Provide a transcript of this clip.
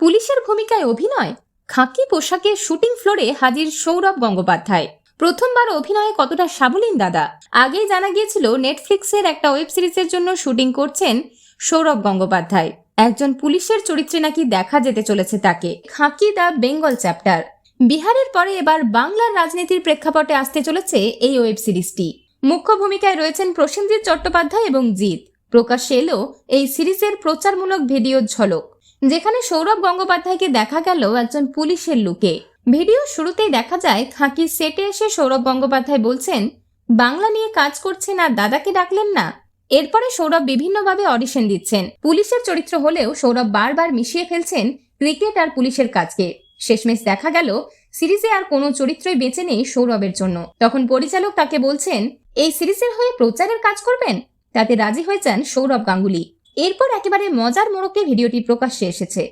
পুলিশের ভূমিকায় অভিনয়? খাকি পোশাকে শুটিং ফ্লোরে হাজির সৌরভ গঙ্গোপাধ্যায়। প্রথমবার অভিনয়ে কতটা সাবলীন দাদা? আগেই জানা গিয়েছিল নেটফ্লিক্সের একটা ওয়েব সিরিজের জন্য শুটিং করছেন সৌরভ গঙ্গোপাধ্যায়। একজন পুলিশের চরিত্রে নাকি দেখা যেতে চলেছে তাকে। Khakee the Bengal chapter. বিহারের পরে এবার বাংলার রাজনীতির প্রেক্ষাপটে আসতে চলেছে এই ওয়েব সিরিজটি। মুখ্য ভূমিকায় রয়েছেন প্রসেনজিৎ চট্টোপাধ্যায় এবং জিৎ। প্রকাশ্যে এলো এই সিরিজের প্রচারমূলক ভিডিওর ঝলক। যেখানে সৌরভ গঙ্গোপাধ্যায়কে দেখা গেল একজন পুলিশের লুকে। ভিডিও শুরুতেই দেখা যায় খাঁকি সেটে এসে সৌরভ গঙ্গোপাধ্যায় বলছেন, বাংলা নিয়ে কাজ করছেন আর দাদাকে ডাকলেন না? এরপরে সৌরভ বিভিন্নভাবে অডিশন দিচ্ছেন। পুলিশের চরিত্র হলেও সৌরভ বারবার মিশিয়ে ফেলছেন ক্রিকেট আর পুলিশের কাজকে। শেষমেশ দেখা গেল, সিরিজে আর কোনো চরিত্রই বেঁচে নেই সৌরভের জন্য। তখন পরিচালক তাকে বলছেন, এই সিরিজের হয়ে প্রচারের কাজ করবেন? তাতে রাজি হয়ে যান সৌরভ গাঙ্গুলি। এরপর একেবারে মজার মোড়কে ভিডিওটি প্রকাশ্যে এসেছে।